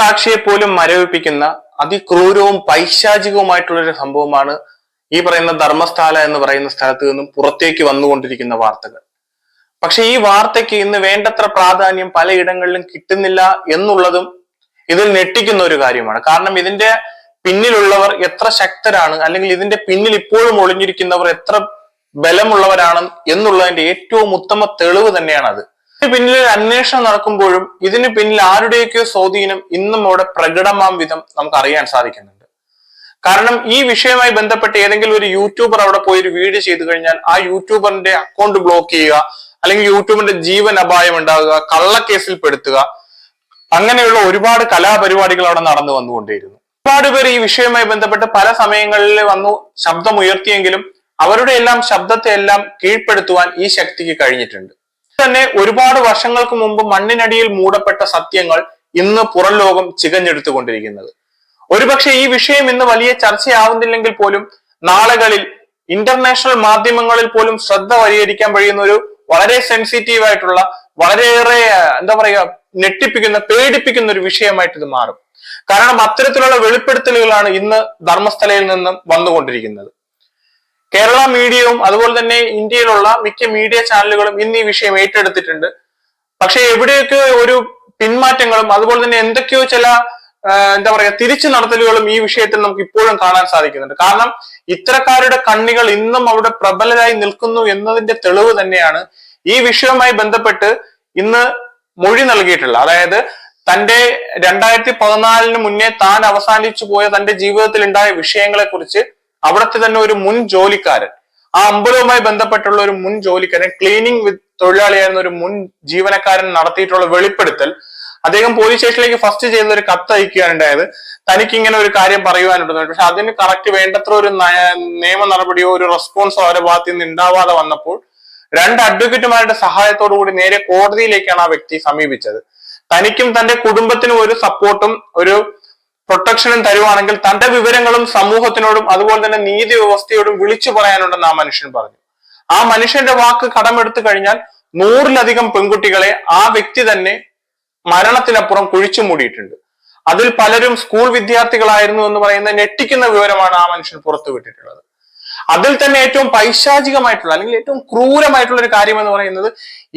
രക്തസാക്ഷിയെ പോലും മരവിപ്പിക്കുന്ന അതിക്രൂരവും പൈശാചികവുമായിട്ടുള്ള ഒരു സംഭവമാണ് ഈ പറയുന്ന ധർമ്മസ്ഥാല എന്ന് പറയുന്ന സ്ഥലത്ത് നിന്നും പുറത്തേക്ക് വന്നുകൊണ്ടിരിക്കുന്ന വാർത്തകൾ. പക്ഷെ ഈ വാർത്തയ്ക്ക് ഇന്ന് വേണ്ടത്ര പ്രാധാന്യം പലയിടങ്ങളിലും കിട്ടുന്നില്ല എന്നുള്ളതും ഇതിൽ ഞെട്ടിക്കുന്ന ഒരു കാര്യമാണ്. കാരണം ഇതിന്റെ പിന്നിലുള്ളവർ എത്ര ശക്തരാണ് അല്ലെങ്കിൽ ഇതിന്റെ പിന്നിൽ ഇപ്പോഴും ഒളിഞ്ഞിരിക്കുന്നവർ എത്ര ബലമുള്ളവരാണ് എന്നുള്ളതിന്റെ ഏറ്റവും ഉത്തമ തെളിവ് തന്നെയാണ് അത് പിന്നിൽ അന്വേഷണം നടക്കുമ്പോഴും ഇതിന് പിന്നിൽ ആരുടെയൊക്കെയോ സ്വാധീനം ഇന്നും അവിടെ പ്രകടമാം വിധം നമുക്ക് അറിയാൻ സാധിക്കുന്നുണ്ട്. കാരണം ഈ വിഷയവുമായി ബന്ധപ്പെട്ട് ഏതെങ്കിലും ഒരു യൂട്യൂബർ അവിടെ പോയി ഒരു വീഡിയോ ചെയ്തു കഴിഞ്ഞാൽ ആ യൂട്യൂബറിന്റെ അക്കൗണ്ട് ബ്ലോക്ക് ചെയ്യുക അല്ലെങ്കിൽ യൂട്യൂബിന്റെ ജീവൻ അപായം ഉണ്ടാകുക കള്ളക്കേസിൽ പെടുത്തുക അങ്ങനെയുള്ള ഒരുപാട് കലാപരിപാടികൾ അവിടെ നടന്നു വന്നുകൊണ്ടേയിരുന്നു. ഒരുപാട് പേർ ഈ വിഷയവുമായി ബന്ധപ്പെട്ട് പല സമയങ്ങളിൽ വന്നു ശബ്ദം ഉയർത്തിയെങ്കിലും അവരുടെ എല്ലാം ശബ്ദത്തെ എല്ലാം കീഴ്പ്പെടുത്തുവാൻ ഈ ശക്തിക്ക് കഴിഞ്ഞിട്ടുണ്ട്. തന്നെ ഒരുപാട് വർഷങ്ങൾക്ക് മുമ്പ് മണ്ണിനടിയിൽ മൂടപ്പെട്ട സത്യങ്ങൾ ഇന്ന് പുറം ലോകം ചികഞ്ഞെടുത്തുകൊണ്ടിരിക്കുന്നത്. ഒരുപക്ഷെ ഈ വിഷയം ഇന്ന് വലിയ ചർച്ചയാവുന്നില്ലെങ്കിൽ പോലും നാളുകളിൽ ഇന്റർനാഷണൽ മാധ്യമങ്ങളിൽ പോലും ശ്രദ്ധ പരിഹരിക്കാൻ കഴിയുന്ന ഒരു വളരെ സെൻസിറ്റീവ് ആയിട്ടുള്ള വളരെയേറെ എന്താ പറയുക ഞെട്ടിപ്പിക്കുന്ന പേടിപ്പിക്കുന്ന ഒരു വിഷയമായിട്ട് ഇത് മാറും. കാരണം അത്തരത്തിലുള്ള വെളിപ്പെടുത്തലുകളാണ് ഇന്ന് ധർമ്മസ്ഥലയിൽ നിന്നും വന്നുകൊണ്ടിരിക്കുന്നത്. കേരള മീഡിയയും അതുപോലെ തന്നെ ഇന്ത്യയിലുള്ള മിക്ക മീഡിയ ചാനലുകളും ഇന്ന് ഈ വിഷയം ഏറ്റെടുത്തിട്ടുണ്ട്. പക്ഷെ എവിടെയൊക്കെ ഒരു പിന്മാറ്റങ്ങളും അതുപോലെ തന്നെ എന്തൊക്കെയോ ചില എന്താ പറയാ തിരിച്ചു നടത്തലുകളും ഈ വിഷയത്തിൽ നമുക്ക് ഇപ്പോഴും കാണാൻ സാധിക്കുന്നുണ്ട്. കാരണം ഇത്തരക്കാരുടെ കണ്ണികൾ ഇന്നും അവിടെ പ്രബലരായി നിൽക്കുന്നു എന്നതിന്റെ തെളിവ് തന്നെയാണ് ഈ വിഷയവുമായി ബന്ധപ്പെട്ട് ഇന്ന് മൊഴി നൽകിയിട്ടുള്ള അതായത് തന്റെ രണ്ടായിരത്തി പതിനാലിന് മുന്നേ താൻ അവസാനിച്ചു പോയ തന്റെ ജീവിതത്തിൽ ഉണ്ടായ വിഷയങ്ങളെ കുറിച്ച് അവിടുത്തെ തന്നെ ഒരു മുൻ ജോലിക്കാരൻ. ആ അമ്പലവുമായി ബന്ധപ്പെട്ടുള്ള ഒരു മുൻ ജോലിക്കാരൻ ക്ലീനിങ് വിത്ത് തൊഴിലാളിയായിരുന്ന ഒരു മുൻ ജീവനക്കാരൻ നടത്തിയിട്ടുള്ള വെളിപ്പെടുത്തൽ. അദ്ദേഹം പോലീസ് സ്റ്റേഷനിലേക്ക് ഫസ്റ്റ് ചെയ്ത ഒരു കത്ത് അയക്കുകയാണ് ഉണ്ടായത്. തനിക്ക് ഇങ്ങനെ ഒരു കാര്യം പറയുവാനുണ്ടെന്ന്. പക്ഷെ അതിന് കറക്റ്റ് വേണ്ടത്ര ഒരു നയ- നിയമ നടപടിയോ ഒരു റെസ്പോൺസോ അവരുടെ ഭാഗത്ത് നിന്ന് ഉണ്ടാവാതെ വന്നപ്പോൾ രണ്ട് അഡ്വക്കേറ്റുമാരുടെ സഹായത്തോടു കൂടി നേരെ കോടതിയിലേക്കാണ് ആ വ്യക്തി സമീപിച്ചത്. തനിക്കും തന്റെ കുടുംബത്തിനും ഒരു സപ്പോർട്ടും ഒരു പ്രൊട്ടക്ഷനും തരുവാണെങ്കിൽ തന്റെ വിവരങ്ങളും സമൂഹത്തിനോടും അതുപോലെ തന്നെ നീതി വ്യവസ്ഥയോടും വിളിച്ചു പറയാനുണ്ടെന്ന് ആ മനുഷ്യൻ പറഞ്ഞു. ആ മനുഷ്യന്റെ വാക്ക് കടമെടുത്തു കഴിഞ്ഞാൽ നൂറിലധികം പെൺകുട്ടികളെ ആ വ്യക്തി തന്നെ മരണത്തിനപ്പുറം കുഴിച്ചു മൂടിയിട്ടുണ്ട്. അതിൽ പലരും സ്കൂൾ വിദ്യാർത്ഥികളായിരുന്നു എന്ന് പറയുന്ന ഞെട്ടിക്കുന്ന വിവരമാണ് ആ മനുഷ്യൻ പുറത്തുവിട്ടിട്ടുള്ളത് അതിൽ തന്നെ ഏറ്റവും പൈശാചികമായിട്ടുള്ള അല്ലെങ്കിൽ ഏറ്റവും ക്രൂരമായിട്ടുള്ള ഒരു കാര്യം എന്ന് പറയുന്നത്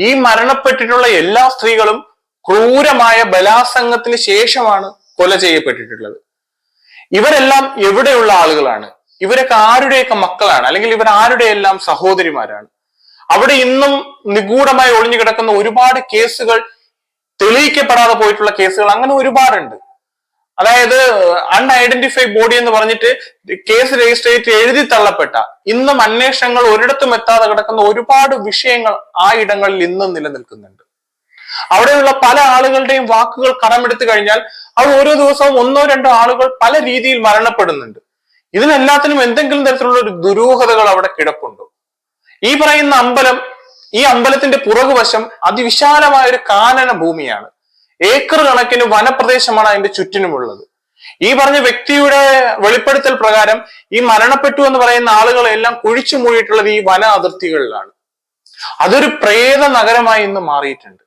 ഈ മരണപ്പെട്ടിട്ടുള്ള എല്ലാ സ്ത്രീകളും ക്രൂരമായ ബലാസംഗത്തിന് ശേഷമാണ് കൊല ചെയ്യപ്പെട്ടിട്ടുള്ളത്. ഇവരെല്ലാം എവിടെയുള്ള ആളുകളാണ്? ഇവരൊക്കെ ആരുടെയൊക്കെ മക്കളാണ്? അല്ലെങ്കിൽ ഇവർ ആരുടെയെല്ലാം സഹോദരിമാരാണ്? അവിടെ ഇന്നും നിഗൂഢമായി ഒളിഞ്ഞു കിടക്കുന്ന ഒരുപാട് കേസുകൾ തെളിയിക്കപ്പെടാതെ പോയിട്ടുള്ള കേസുകൾ അങ്ങനെ ഒരുപാടുണ്ട്. അതായത് അൺഐഡന്റിഫൈഡ് ബോഡി എന്ന് പറഞ്ഞിട്ട് കേസ് ചെയ്ത് എഴുതി തള്ളപ്പെട്ട ഇന്നും അന്വേഷണങ്ങൾ ഒരിടത്തും എത്താതെ കിടക്കുന്ന ഒരുപാട് വിഷയങ്ങൾ ആ ഇടങ്ങളിൽ ഇന്നും നിലനിൽക്കുന്നുണ്ട്. അവിടെയുള്ള പല ആളുകളുടെയും വാക്കുകൾ കടമെടുത്തു കഴിഞ്ഞാൽ അവർ ഓരോ ദിവസവും ഒന്നോ രണ്ടോ ആളുകൾ പല രീതിയിൽ മരണപ്പെടുന്നുണ്ട്. ഇതിനെല്ലാത്തിനും എന്തെങ്കിലും തരത്തിലുള്ള ഒരു ദുരൂഹതകൾ അവിടെ കിടപ്പുണ്ടോ. ഈ പറയുന്ന അമ്പലം ഈ അമ്പലത്തിന്റെ പുറകുവശം അതിവിശാലമായ ഒരു കാനന ഭൂമിയാണ്. ഏക്കർ കണക്കിന് വനപ്രദേശമാണ് അതിന്റെ ചുറ്റിനുമുള്ളത്. ഈ പറഞ്ഞ വ്യക്തിയുടെ വെളിപ്പെടുത്തൽ പ്രകാരം ഈ മരണപ്പെട്ടു എന്ന് പറയുന്ന ആളുകളെല്ലാം കുഴിച്ചു മൂടിയിട്ടുള്ളത് ഈ വന അതിർത്തികളിലാണ്. അതൊരു പ്രേത നഗരമായി ഇന്ന് മാറിയിട്ടുണ്ട്.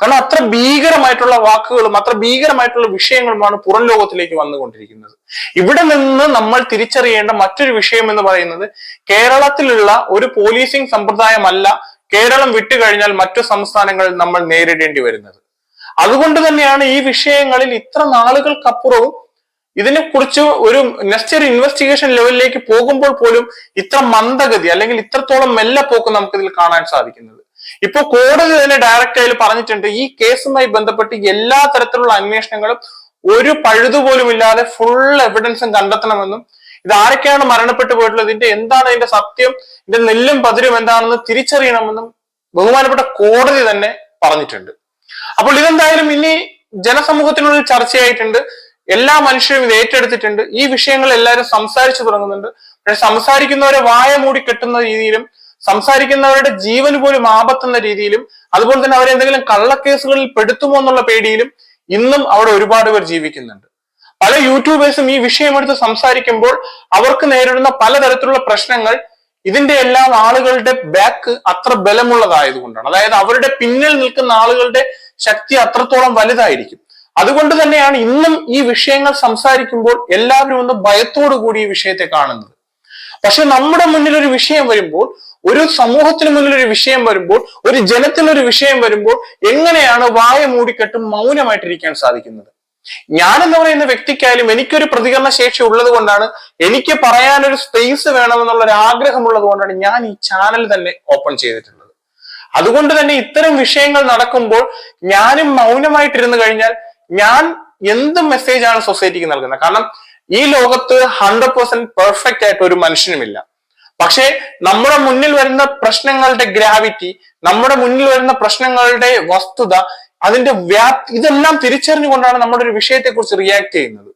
കാരണം അത്ര ഭീകരമായിട്ടുള്ള വാക്കുകളും അത്ര ഭീകരമായിട്ടുള്ള വിഷയങ്ങളുമാണ് പുറം ലോകത്തിലേക്ക് വന്നുകൊണ്ടിരിക്കുന്നത്. ഇവിടെ നിന്ന് നമ്മൾ തിരിച്ചറിയേണ്ട മറ്റൊരു വിഷയം എന്ന് പറയുന്നത് കേരളത്തിലുള്ള ഒരു പോലീസിംഗ് സമ്പ്രദായമല്ല കേരളം വിട്ടുകഴിഞ്ഞാൽ മറ്റു സംസ്ഥാനങ്ങളിൽ നമ്മൾ നേരിടേണ്ടി വരുന്നത്. അതുകൊണ്ട് തന്നെയാണ് ഈ വിഷയങ്ങളിൽ ഇത്ര നാളുകൾക്കപ്പുറവും ഇതിനെ കുറിച്ച് ഒരു നെക്സ്റ്റ് ഒരു ഇൻവെസ്റ്റിഗേഷൻ ലെവലിലേക്ക് പോകുമ്പോൾ പോലും ഇത്ര മന്ദഗതി അല്ലെങ്കിൽ ഇത്രത്തോളം മെല്ലെ പോക്ക് നമുക്കിതിൽ കാണാൻ സാധിക്കുന്നത്. ഇപ്പൊ കോടതി തന്നെ ഡയറക്റ്റ് ആയി പറഞ്ഞിട്ടുണ്ട് ഈ കേസുമായി ബന്ധപ്പെട്ട് എല്ലാ തരത്തിലുള്ള അന്വേഷണങ്ങളും ഒരു പഴുതുപോലും ഇല്ലാതെ ഫുൾ എവിഡൻസും കണ്ടെത്തണമെന്നും ഇത് ആരൊക്കെയാണ് മരണപ്പെട്ടു പോയിട്ടുള്ളത് ഇതിന്റെ എന്താണ് ഇതിന്റെ സത്യം ഇതിന്റെ നെല്ലും പതിരും എന്താണെന്ന് തിരിച്ചറിയണമെന്നും ബഹുമാനപ്പെട്ട കോടതി തന്നെ പറഞ്ഞിട്ടുണ്ട്. അപ്പോൾ ഇതെന്തായാലും ഇനി ജനസമൂഹത്തിനുള്ളിൽ ചർച്ചയായിട്ടുണ്ട് എല്ലാ മനുഷ്യരും ഇത് ഏറ്റെടുത്തിട്ടുണ്ട് ഈ വിഷയങ്ങൾ എല്ലാവരും സംസാരിച്ചു തുടങ്ങുന്നുണ്ട്. പക്ഷെ സംസാരിക്കുന്നവരെ വായ മൂടി കെട്ടുന്ന രീതിയിലും സംസാരിക്കുന്നവരുടെ ജീവൻ പോലും ആപത്തുന്ന രീതിയിലും അതുപോലെ തന്നെ അവരെ എന്തെങ്കിലും കള്ളക്കേസുകളിൽ പെടുത്തുമോ എന്നുള്ള പേടിയിലും ഇന്നും അവിടെ ഒരുപാട് പേർ ജീവിക്കുന്നുണ്ട്. പല യൂട്യൂബേഴ്സും ഈ വിഷയമെടുത്ത് സംസാരിക്കുമ്പോൾ അവർക്ക് നേരിടുന്ന പലതരത്തിലുള്ള പ്രശ്നങ്ങൾ ഇതിന്റെ എല്ലാം ആളുകളുടെ ബാക്ക് അത്ര ബലമുള്ളതായതുകൊണ്ടാണ്. അതായത് അവരുടെ പിന്നിൽ നിൽക്കുന്ന ആളുകളുടെ ശക്തി അത്രത്തോളം വലുതായിരിക്കും. അതുകൊണ്ട് തന്നെയാണ് ഇന്നും ഈ വിഷയങ്ങൾ സംസാരിക്കുമ്പോൾ എല്ലാവരും ഒന്ന് ഭയത്തോടു കൂടി ഈ വിഷയത്തെ കാണുന്നത്. പക്ഷെ നമ്മുടെ മുന്നിൽ ഒരു വിഷയം വരുമ്പോൾ ഒരു സമൂഹത്തിന് മുന്നിൽ ഒരു വിഷയം വരുമ്പോൾ ഒരു ജനത്തിനൊരു വിഷയം വരുമ്പോൾ എങ്ങനെയാണ് വായ മൂടിക്കെട്ടും മൗനമായിട്ടിരിക്കാൻ സാധിക്കുന്നത്? ഞാൻ എന്ന് പറയുന്ന വ്യക്തിക്കായാലും എനിക്കൊരു പ്രതികരണ ശേഷി ഉള്ളത് കൊണ്ടാണ് എനിക്ക് പറയാനൊരു സ്പേസ് വേണമെന്നുള്ള ഒരു ആഗ്രഹമുള്ളത് കൊണ്ടാണ് ഞാൻ ഈ ചാനൽ തന്നെ ഓപ്പൺ ചെയ്തിട്ടുള്ളത്. അതുകൊണ്ട് തന്നെ ഇത്തരം വിഷയങ്ങൾ നടക്കുമ്പോൾ ഞാനും മൗനമായിട്ടിരുന്നു കഴിഞ്ഞാൽ ഞാൻ എന്ത് മെസ്സേജാണ് സൊസൈറ്റിക്ക് നൽകുന്നത്? കാരണം ഈ ലോകത്ത് ഹൺഡ്രഡ് പെർസെന്റ് പെർഫെക്റ്റ് ആയിട്ട് ഒരു മനുഷ്യനുമില്ല. പക്ഷേ നമ്മുടെ മുന്നിൽ വരുന്ന പ്രശ്നങ്ങളുടെ ഗ്രാവിറ്റി നമ്മുടെ മുന്നിൽ വരുന്ന പ്രശ്നങ്ങളുടെ വസ്തുത അതിന്റെ വ്യാപ്തി ഇതെല്ലാം തിരിച്ചറിഞ്ഞുകൊണ്ടാണ് നമ്മുടെ ഒരു വിഷയത്തെ കുറിച്ച് റിയാക്ട് ചെയ്യുന്നത്.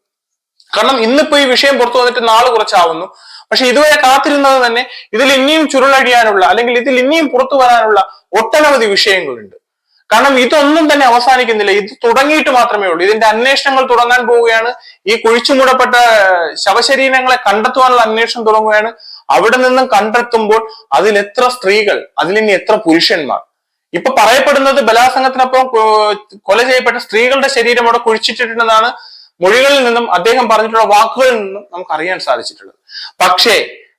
കാരണം ഇന്നിപ്പോ ഈ വിഷയം പുറത്തു വന്നിട്ട് നാൾ കുറച്ചാവുന്നു. പക്ഷെ ഇതുവരെ കാത്തിരുന്നത് തന്നെ ഇതിൽ ഇനിയും ചുരുളഴിയാനുള്ള അല്ലെങ്കിൽ ഇതിൽ ഇനിയും പുറത്തു വരാനുള്ള ഒട്ടനവധി വിഷയങ്ങളുണ്ട്. കാരണം ഇതൊന്നും തന്നെ അവസാനിക്കുന്നില്ല. ഇത് തുടങ്ങിയിട്ട് മാത്രമേ ഉള്ളൂ. ഇതിന്റെ അന്വേഷണങ്ങൾ തുടങ്ങാൻ പോവുകയാണ്. ഈ കുഴിച്ചുമൂടപ്പെട്ട ശവശരീരങ്ങളെ കണ്ടെത്തുവാനുള്ള അന്വേഷണം തുടങ്ങുകയാണ്. അവിടെ നിന്നും കണ്ടെത്തുമ്പോൾ അതിൽ എത്ര സ്ത്രീകൾ അതിലിനി എത്ര പുരുഷന്മാർ? ഇപ്പൊ പറയപ്പെടുന്നത് ബലാസംഗത്തിനൊപ്പം കൊല ചെയ്യപ്പെട്ട സ്ത്രീകളുടെ ശരീരം അവിടെ കുഴിച്ചിട്ടിട്ടുണ്ടെന്നാണ് മൊഴികളിൽ നിന്നും അദ്ദേഹം പറഞ്ഞിട്ടുള്ള വാക്കുകളിൽ നിന്നും നമുക്ക് അറിയാൻ സാധിച്ചിട്ടുള്ളത്. പക്ഷേ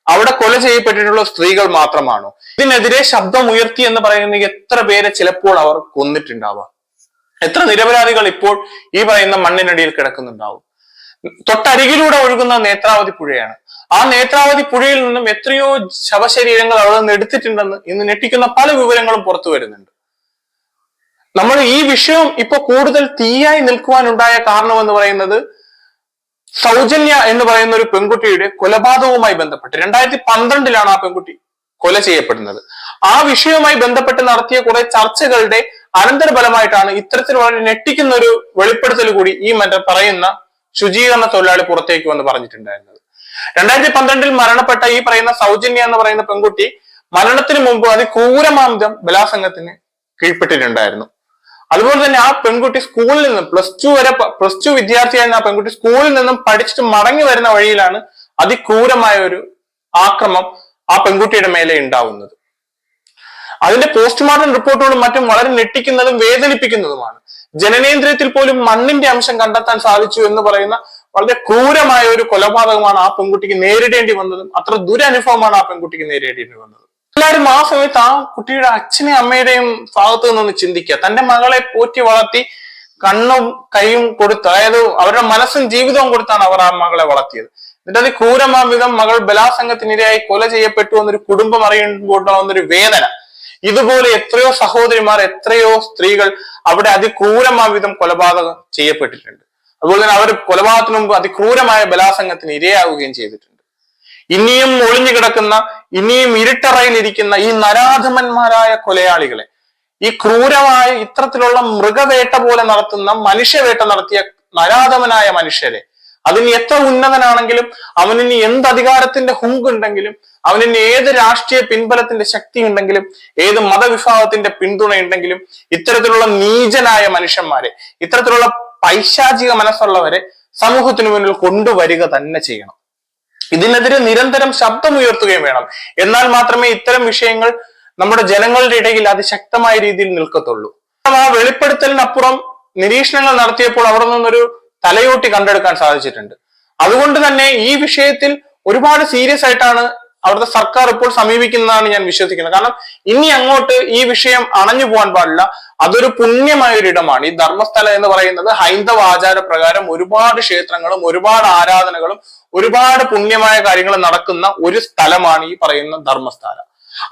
അവിടെ കൊല ചെയ്യപ്പെട്ടിട്ടുള്ള സ്ത്രീകൾ മാത്രമാണോ? ഇതിനെതിരെ ശബ്ദം ഉയർത്തി എന്ന് പറയുന്ന എത്ര പേരെ ചിലപ്പോൾ അവർ കൊന്നിട്ടുണ്ടാവാം. എത്ര നിരപരാധികൾ ഇപ്പോൾ ഈ പറയുന്ന മണ്ണിനടിയിൽ കിടക്കുന്നുണ്ടാവും. തൊട്ടരികിലൂടെ ഒഴുകുന്ന നേത്രാവതി പുഴയാണ്. ആ നേത്രാവതി പുഴയിൽ നിന്നും എത്രയോ ശവശരീരങ്ങൾ അവിടെ നിന്ന് എടുത്തിട്ടുണ്ടെന്ന് ഇന്ന് ഞെട്ടിക്കുന്ന പല വിവരങ്ങളും പുറത്തു വരുന്നുണ്ട്. നമ്മൾ ഈ വിഷയം ഇപ്പൊ കൂടുതൽ തീയായി നിൽക്കുവാനുണ്ടായ കാരണം എന്ന് പറയുന്നത് സൗജന്യ എന്ന് പറയുന്ന ഒരു പെൺകുട്ടിയുടെ കൊലപാതകവുമായി ബന്ധപ്പെട്ട് രണ്ടായിരത്തി പന്ത്രണ്ടിലാണ് ആ പെൺകുട്ടി കൊല ചെയ്യപ്പെടുന്നത്. ആ വിഷയവുമായി ബന്ധപ്പെട്ട് നടത്തിയ കുറെ ചർച്ചകളുടെ അനന്തരഫലമായിട്ടാണ് ഇത്തരത്തിൽ വളരെ ഞെട്ടിക്കുന്ന ഒരു വെളിപ്പെടുത്തൽ കൂടി ഈ മറ്റേ പറയുന്ന ശുചീകരണ തൊഴിലാളി പുറത്തേക്ക് വന്ന് പറഞ്ഞിട്ടുണ്ടായിരുന്നത്. രണ്ടായിരത്തി പന്ത്രണ്ടിൽ മരണപ്പെട്ട ഈ പറയുന്ന സൗജന്യ എന്ന് പറയുന്ന പെൺകുട്ടി മരണത്തിന് മുമ്പ് അതിക്രൂരമാംതം ബലാസംഗത്തിന് കീഴ്പ്പെട്ടിട്ടുണ്ടായിരുന്നു. അതുപോലെ തന്നെ ആ പെൺകുട്ടി സ്കൂളിൽ നിന്നും പ്ലസ് ടു വരെ പ്ലസ് ടു വിദ്യാർത്ഥിയായിരുന്ന ആ പെൺകുട്ടി സ്കൂളിൽ നിന്നും പഠിച്ചിട്ട് മടങ്ങി വരുന്ന വഴിയിലാണ് അതിക്രൂരമായ ഒരു ആക്രമം ആ പെൺകുട്ടിയുടെ മേലെ ഉണ്ടാവുന്നത്. അതിന്റെ പോസ്റ്റ്മോർട്ടം റിപ്പോർട്ടുകളും മറ്റും വളരെ ഞെട്ടിക്കുന്നതും വേദനിപ്പിക്കുന്നതുമാണ്. ജനനേന്ദ്രിയത്തിൽ പോലും മണ്ണിന്റെ അംശം കണ്ടെത്താൻ സാധിച്ചു എന്ന് പറയുന്ന വളരെ ക്രൂരമായ ഒരു കൊലപാതകമാണ് ആ പെൺകുട്ടിക്ക് നേരിടേണ്ടി വന്നതും അത്ര ദുരനുഭവമാണ് ആ പെൺകുട്ടിക്ക് നേരിടേണ്ടി വന്നത്. എല്ലാവരും ആ സമയത്ത് ആ കുട്ടിയുടെ അച്ഛനെയും അമ്മയുടെയും ഭാഗത്ത് നിന്നൊന്ന് ചിന്തിക്കുക. തന്റെ മകളെ പോറ്റി വളർത്തി കണ്ണും കൈയും കൊടുത്ത് അതായത് അവരുടെ മനസ്സും ജീവിതവും കൊടുത്താണ് അവർ ആ മകളെ വളർത്തിയത്. എന്നിട്ട് അത് ക്രൂരമാം വിധം മകൾ ബലാസംഗത്തിനിരയായി കൊല ചെയ്യപ്പെട്ടു എന്നൊരു കുടുംബം അറിയുമ്പോണ്ടാവുന്നൊരു വേദന. ഇതുപോലെ എത്രയോ സഹോദരിമാർ എത്രയോ സ്ത്രീകൾ അവിടെ അതിക്രൂരമാം വിധം കൊലപാതകം ചെയ്യപ്പെട്ടിട്ടുണ്ട്. അതുപോലെ തന്നെ അവർ കൊലപാതകത്തിന് മുമ്പ് അതിക്രൂരമായ ബലാസംഗത്തിന് ഇരയാവുകയും ചെയ്തിട്ടുണ്ട്. ഇനിയും ഒളിഞ്ഞു കിടക്കുന്ന ഇനിയും ഇരുട്ടറയിലിരിക്കുന്ന ഈ നരാധമന്മാരായ കൊലയാളികളെ ഈ ക്രൂരമായ ഇത്തരത്തിലുള്ള മൃഗവേട്ട പോലെ നടത്തുന്ന മനുഷ്യവേട്ട നടത്തിയ നരാധമനായ മനുഷ്യരെ അതിന് എത്ര ഉന്നതനാണെങ്കിലും അവനിന് എന്ത് അധികാരത്തിന്റെ ഹുങ്കുണ്ടെങ്കിലും അവനിന് ഏത് രാഷ്ട്രീയ പിൻബലത്തിന്റെ ശക്തി ഉണ്ടെങ്കിലും ഏത് മതവിഭാഗത്തിന്റെ പിന്തുണ ഉണ്ടെങ്കിലും ഇത്തരത്തിലുള്ള നീചനായ മനുഷ്യന്മാരെ ഇത്തരത്തിലുള്ള പൈശാചിക മനസ്സുള്ളവരെ സമൂഹത്തിനു മുന്നിൽ കൊണ്ടുവരിക തന്നെ ചെയ്യണം. ഇതിനെതിരെ നിരന്തരം ശബ്ദമുയർത്തുകയും വേണം. എന്നാൽ മാത്രമേ ഇത്തരം വിഷയങ്ങൾ നമ്മുടെ ജനങ്ങളുടെ ഇടയിൽ അതിശക്തമായ രീതിയിൽ നിൽക്കത്തുള്ളൂ. ആ വെളിപ്പെടുത്തലിനപ്പുറം നിരീക്ഷണങ്ങൾ നടത്തിയപ്പോൾ അവിടെ നിന്നൊരു തലയോട്ടി കണ്ടെടുക്കാൻ സാധിച്ചിട്ടുണ്ട്. അതുകൊണ്ട് തന്നെ ഈ വിഷയത്തിൽ ഒരുപാട് സീരിയസ് ആയിട്ടാണ് അവിടുത്തെ സർക്കാർ ഇപ്പോൾ സമീപിക്കുന്നതാണ് ഞാൻ വിശ്വസിക്കുന്നത്. കാരണം ഇനി അങ്ങോട്ട് ഈ വിഷയം അണഞ്ഞു പോകാൻ പാടില്ല. അതൊരു പുണ്യമായ ഒരു ഇടമാണ് ഈ ധർമ്മസ്ഥലം എന്ന് പറയുന്നത് ഹൈന്ദവ ആചാര പ്രകാരം ഒരുപാട് ക്ഷേത്രങ്ങളും ഒരുപാട് ആരാധനകളും ഒരുപാട് പുണ്യമായ കാര്യങ്ങൾ നടക്കുന്ന ഒരു സ്ഥലമാണ് ഈ പറയുന്ന ധർമ്മസ്ഥല.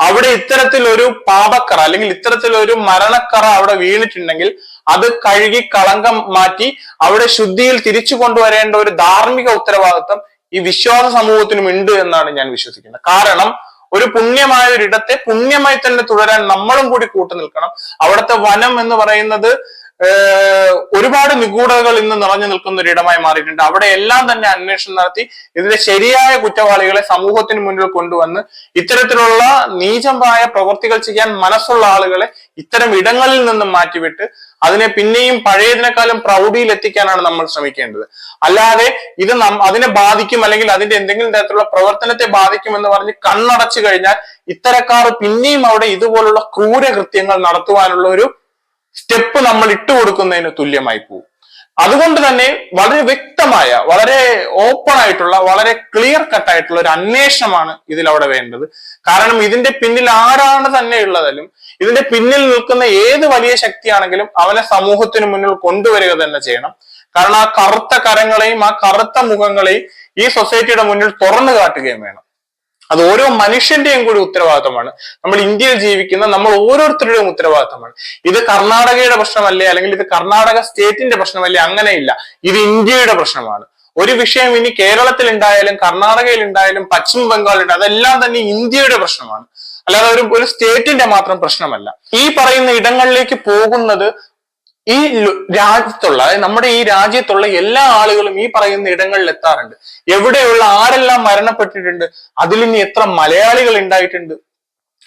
അവിടെ ഇത്തരത്തിലൊരു പാപക്കറ അല്ലെങ്കിൽ ഇത്തരത്തിലൊരു മരണക്കറ അവിടെ വീണിട്ടുണ്ടെങ്കിൽ അത് കഴുകി കളങ്കം മാറ്റി അവിടെ ശുദ്ധിയിൽ തിരിച്ചു കൊണ്ടുവരേണ്ട ഒരു ധാർമ്മിക ഉത്തരവാദിത്വം ഈ വിശ്വാസ സമൂഹത്തിനും ഉണ്ട് എന്നാണ് ഞാൻ വിശ്വസിക്കുന്നത്. കാരണം ഒരു പുണ്യമായ ഒരു പുണ്യമായി തന്നെ തുടരാൻ നമ്മളും കൂടി കൂട്ടു നിൽക്കണം. അവിടുത്തെ വനം എന്ന് പറയുന്നത് ഒരുപാട് നിഗൂഢതകൾ ഇന്ന് നിറഞ്ഞു നിൽക്കുന്ന ഒരിടമായി മാറിയിട്ടുണ്ട്. അവിടെ എല്ലാം തന്നെ അന്വേഷണം നടത്തി ഇതിന്റെ ശരിയായ കുറ്റവാളികളെ സമൂഹത്തിന് മുന്നിൽ കൊണ്ടുവന്ന് ഇത്തരത്തിലുള്ള നീചമായ പ്രവൃത്തികൾ ചെയ്യാൻ മനസ്സുള്ള ആളുകളെ ഇത്തരം ഇടങ്ങളിൽ നിന്നും മാറ്റിവിട്ട് അതിനെ പിന്നെയും പഴയതിനേക്കാളും പ്രൗഢിയിൽ എത്തിക്കാനാണ് നമ്മൾ ശ്രമിക്കേണ്ടത്. അല്ലാതെ ഇത് അതിനെ ബാധിക്കും അല്ലെങ്കിൽ അതിന്റെ എന്തെങ്കിലും തരത്തിലുള്ള പ്രവർത്തനത്തെ ബാധിക്കും എന്ന് പറഞ്ഞ് കണ്ണടച്ചു കഴിഞ്ഞാൽ ഇത്തരക്കാർ പിന്നെയും അവിടെ ഇതുപോലുള്ള ക്രൂരകൃത്യങ്ങൾ നടത്തുവാനുള്ള ഒരു സ്റ്റെപ്പ് നമ്മൾ ഇട്ട് കൊടുക്കുന്നതിന് തുല്യമായി പോകും അതുകൊണ്ട് തന്നെ വളരെ വ്യക്തമായ വളരെ ഓപ്പൺ ആയിട്ടുള്ള വളരെ ക്ലിയർ കട്ട് ആയിട്ടുള്ള ഒരു അന്വേഷണമാണ് ഇതിൽ അവിടെ വേണ്ടത്. കാരണം ഇതിന്റെ പിന്നിൽ ആരാണ് തന്നെ ഉള്ളതെങ്കിലും ഇതിന്റെ പിന്നിൽ നിൽക്കുന്ന ഏത് വലിയ ശക്തിയാണെങ്കിലും അവനെ സമൂഹത്തിന് മുന്നിൽ കൊണ്ടുവരിക തന്നെ ചെയ്യണം. കാരണം ആ കറുത്ത കരങ്ങളെയും ആ കറുത്ത മുഖങ്ങളെയും ഈ സൊസൈറ്റിയുടെ മുന്നിൽ തുറന്നു കാട്ടുകയും വേണം. അത് ഓരോ മനുഷ്യന്റെയും കൂടി ഉത്തരവാദിത്തമാണ്. നമ്മൾ ഇന്ത്യയിൽ ജീവിക്കുന്ന നമ്മൾ ഓരോരുത്തരുടെയും ഉത്തരവാദിത്തമാണ്. ഇത് കർണാടകയുടെ പ്രശ്നമല്ലേ? അല്ലെങ്കിൽ ഇത് കർണാടക സ്റ്റേറ്റിന്റെ പ്രശ്നമല്ലേ? അങ്ങനെയില്ല. ഇത് ഇന്ത്യയുടെ പ്രശ്നമാണ്. ഒരു വിഷയം ഇനി കേരളത്തിൽ ഉണ്ടായാലും കർണാടകയിൽ ഉണ്ടായാലും പശ്ചിമ ബംഗാളിൽ അതെല്ലാം തന്നെ ഇന്ത്യയുടെ പ്രശ്നമാണ്. അല്ലാതെ ഒരു ഒരു സ്റ്റേറ്റിന്റെ മാത്രം പ്രശ്നമല്ല. ഈ പറയുന്ന ഇടങ്ങളിലേക്ക് പോകുന്നത് ഈ രാജ്യത്തുള്ള നമ്മുടെ ഈ രാജ്യത്തുള്ള എല്ലാ ആളുകളും ഈ പറയുന്ന ഇടങ്ങളിൽ എത്താറുണ്ട്. എവിടെയുള്ള ആരെല്ലാം മരണപ്പെട്ടിട്ടുണ്ട് അതിൽ ഇനി എത്ര മലയാളികൾ ഉണ്ടായിട്ടുണ്ട്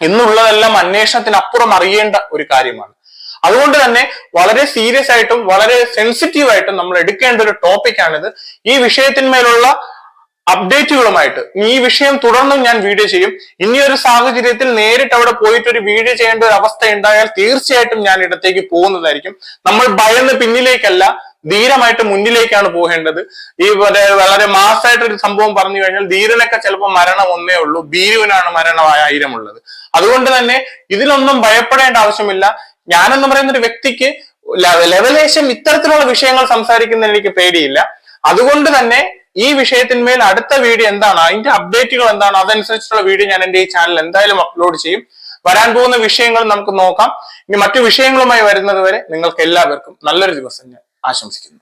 എന്നുള്ളതെല്ലാം അന്വേഷണത്തിനപ്പുറം അറിയേണ്ട ഒരു കാര്യമാണ്. അതുകൊണ്ട് തന്നെ വളരെ സീരിയസ് ആയിട്ടും വളരെ സെൻസിറ്റീവ് ആയിട്ടും നമ്മൾ എടുക്കേണ്ട ഒരു ടോപ്പിക്കാണിത് ഈ വിഷയത്തിന്മേലുള്ള അപ്ഡേറ്റുകളുമായിട്ട്. ഈ വിഷയം തുടർന്നും ഞാൻ വീഡിയോ ചെയ്യും. ഇനി ഒരു സാഹചര്യത്തിൽ നേരിട്ട് അവിടെ പോയിട്ട് ഒരു വീഡിയോ ചെയ്യേണ്ട ഒരു അവസ്ഥ ഉണ്ടായാൽ തീർച്ചയായിട്ടും ഞാൻ ഇടത്തേക്ക് പോകുന്നതായിരിക്കും. നമ്മൾ ഭയന്ന് പിന്നിലേക്കല്ല ധീരമായിട്ട് മുന്നിലേക്കാണ് പോകേണ്ടത്. ഈ വളരെ മാസമായിട്ട് ഒരു സംഭവം പറഞ്ഞു കഴിഞ്ഞാൽ ധീരനൊക്കെ ചിലപ്പോൾ മരണം ഒന്നേ ഉള്ളൂ. ഭീരുവിനാണ് മരണം ആയിരം ഉള്ളത് അതുകൊണ്ട് തന്നെ ഇതിലൊന്നും ഭയപ്പെടേണ്ട ആവശ്യമില്ല. ഞാനെന്ന് പറയുന്ന ഒരു വ്യക്തിക്ക് ലെവലേശം ഇത്തരത്തിലുള്ള വിഷയങ്ങൾ സംസാരിക്കുന്നതിന് എനിക്ക് പേടിയില്ല. അതുകൊണ്ട് തന്നെ ഈ വിഷയത്തിന്മേൽ അടുത്ത വീഡിയോ എന്താണ് അതിന്റെ അപ്ഡേറ്റുകൾ എന്താണ് അതനുസരിച്ചുള്ള വീഡിയോ ഞാൻ എന്റെ ഈ ചാനൽ എന്തായാലും അപ്ലോഡ് ചെയ്യും. വരാൻ പോകുന്ന വിഷയങ്ങൾ നമുക്ക് നോക്കാം. ഇനി മറ്റു വിഷയങ്ങളുമായി വരുന്നത് വരെ നിങ്ങൾക്ക് എല്ലാവർക്കും നല്ലൊരു ദിവസം ഞാൻ ആശംസിക്കുന്നു.